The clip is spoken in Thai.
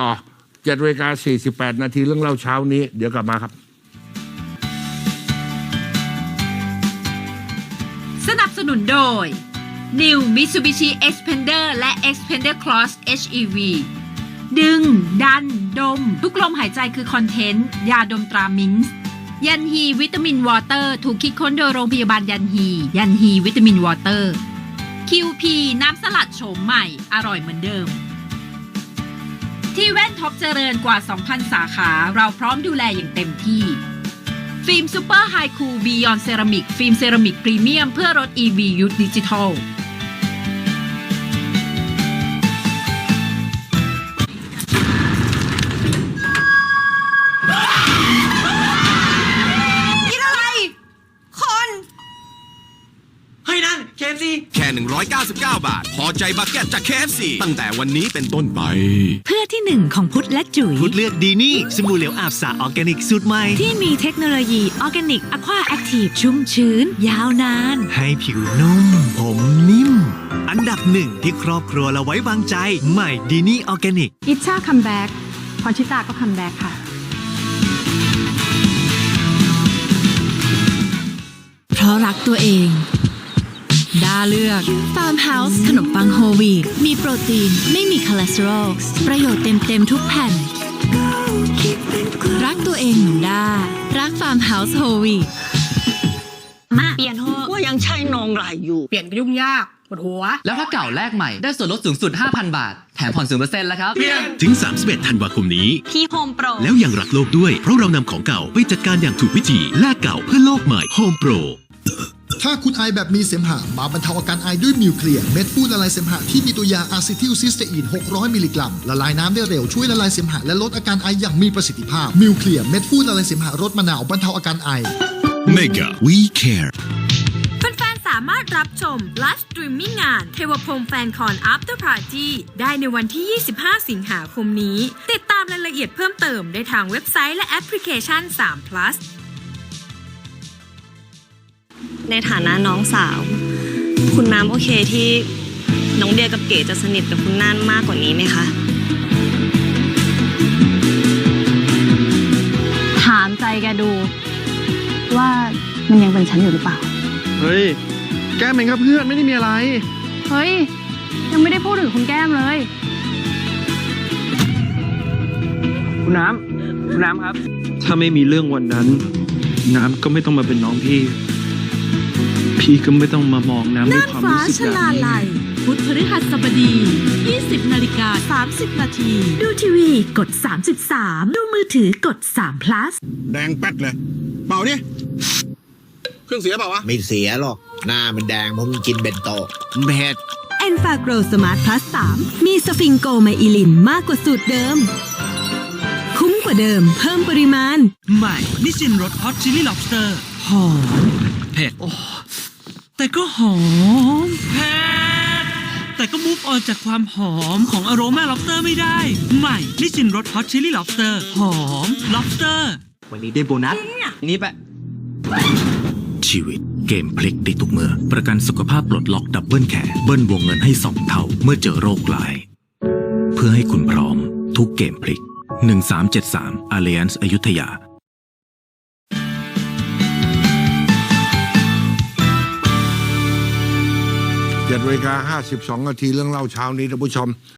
ต่อเจ็ดนาฬิกา48 นาทีเรื่องเล่าเช้านี้ เดี๋ยวกลับมาครับ สนับสนุนโดย New Mitsubishi Xpander และ Xpander Cross HEV ดึง ดัน ดม ทุกลมหายใจคือคอนเทนต์ ยาดมตรามิงส์ยันฮีวิตามินวอเตอร์ ถูกคิดค้นโดยโรงพยาบาลยันฮี ยันฮีวิตามินวอเตอร์ QP น้ำสลัดโฉมใหม่ อร่อยเหมือนเดิม ที่แว่นท็อปเจริญกว่า 2,000 สาขา เราพร้อมดูแลอย่างเต็มที่ ฟิล์มซูเปอร์ไฮคูลบียอนเซรามิกฟิล์มเซรามิกพรีเมียมเพื่อรถ EV ยุคดิจิทัลกินอะไรคนเฮ้ยนั่น KFC แค่ 199 บาท พอใจบักเก็ตจาก KFC ตั้งแต่วันนี้เป็นต้นไปเพื่อ ที่หนึ่งของพุทธและจุ๋ยพุดเลือกดีนี่สบู่เหลวอาบสระออร์แกนิกสูตรใหม่ ที่มีเทคโนโลยีออร์แกนิกอะควาแอคทีฟชุ่มชื้น ยาวนาน ให้ผิวนุ่ม ผมนิ่ม อันดับหนึ่งที่ครอบครัวเราไว้วางใจ ใหม่ดีนี่ออร์แกนิกอิชชาคัมแบ็กพรชิตาก็คัมแบ็กค่ะเพราะรักตัวเอง ดาเลือก Farm House ขนมปังโฮลวีตมีโปรตีน ไม่มีคอเลสเตอรอลประโยชน์เต็มๆทุกแผ่น รักตัวเองเหมือนด้า รัก Farm House โฮลวีตมาเปลี่ยนเถอะว่ายังใช่นองไรอยู่ เปลี่ยนก็ยุ่งยากปวดหัว แล้วถ้าเก่าแลกใหม่ได้ส่วนลดสูงสุด 5,000 บาท แถมผ่อน0%แล้วครับ ถึง 31 ธันวาคมนี้ ที่โฮมโปร แล้วยังรักโลกด้วย เพราะเรานำของเก่าไปจัดการอย่างถูกวิธีแลกเก่าเพื่อโลกใหม่ Home Pro ถ้าคุณไอแบบมีเสมหะมาบรรเทาอาการไอด้วยมิวเคลียร์เม็ดฟูดละลายเสมหะที่มีตัวยาอะซิทิลซิสเตอีน 600 มิลลิกรัม ละลายน้ำได้เร็วช่วยละลายเสมหะและลดอาการไออย่างมีประสิทธิภาพมิวเคลียร์เม็ดฟูดละลายเสมหะรสมะนาวบรรเทาอาการไอ Mega We Care แฟนๆสามารถรับชมไลฟ์สตรีมมิ่งงาน เทวพรหมแฟนคอน After Party ได้ในวันที่ 25 สิงหาคมนี้ ติดตามรายละเอียดเพิ่มเติมได้ทางเว็บไซต์และแอปพลิเคชัน3 plus ในฐานะน้องสาว คุณน้ำโอเคที่น้องเดียกับเก๋จะสนิทกับคุณน่านมากกว่านี้ไหมคะ ถามใจแกดู ว่ามันยังเป็นฉันอยู่หรือเปล่า เฮ้ย แก้มเองครับเพื่อนไม่ได้มีอะไร เฮ้ย ยังไม่ได้พูดถึงคุณแก้มเลย คุณน้ำ คุณน้ำครับ ถ้าไม่มีเรื่องวันนั้น น้ำก็ไม่ต้องมาเป็นน้องพี่ พี่ก็ไม่ต้องมามองน้ำด้วยความรู้สึกแบบนี้ พุธพฤหัสบดี 20 นาฬิกา 30 นาที ดูทีวีกด 33 ดูมือถือกด3 plus แดงแป๊ดเลย เป่าดิ เครื่องเสียเปล่าวะ ไม่เสียหรอก หน้ามันแดงเพราะมันกินเบนโตเผ็ด e n f a g r o Smart Plus 3มีสฟิงโกไมอิลินมากกว่าสูตรเดิม คุ้มกว่าเดิม เพิ่มปริมาณ ใหม่นิชินรสฮอตชิลลี่ล็อบสเตอร์หอมเผ็ด แต่ก็หอมเผ็ดแต่ก็มูฟออนจากความหอมของอโรมาล็อบสเตอร์ไม่ได้ ใหม่นิชินรสฮอตชิลลี่ล็อบสเตอร์หอมล็อบสเตอร์ วันนี้ได้โบนัส นี่แปะชีวิตเกมพลิกได้ทุกเมื่อ ประกันสุขภาพปลดล็อกดับเบิลแคร์เบิ้ลวงเงินให้สองเท่าเมื่อเจอโรคร้าย เพื่อให้คุณพร้อม ทุกเกมพลิก 1373 Alliance อยุธยา 7นาฬิกา52 นาทีเรื่องเล่าเช้านี้ท่านผู้ชม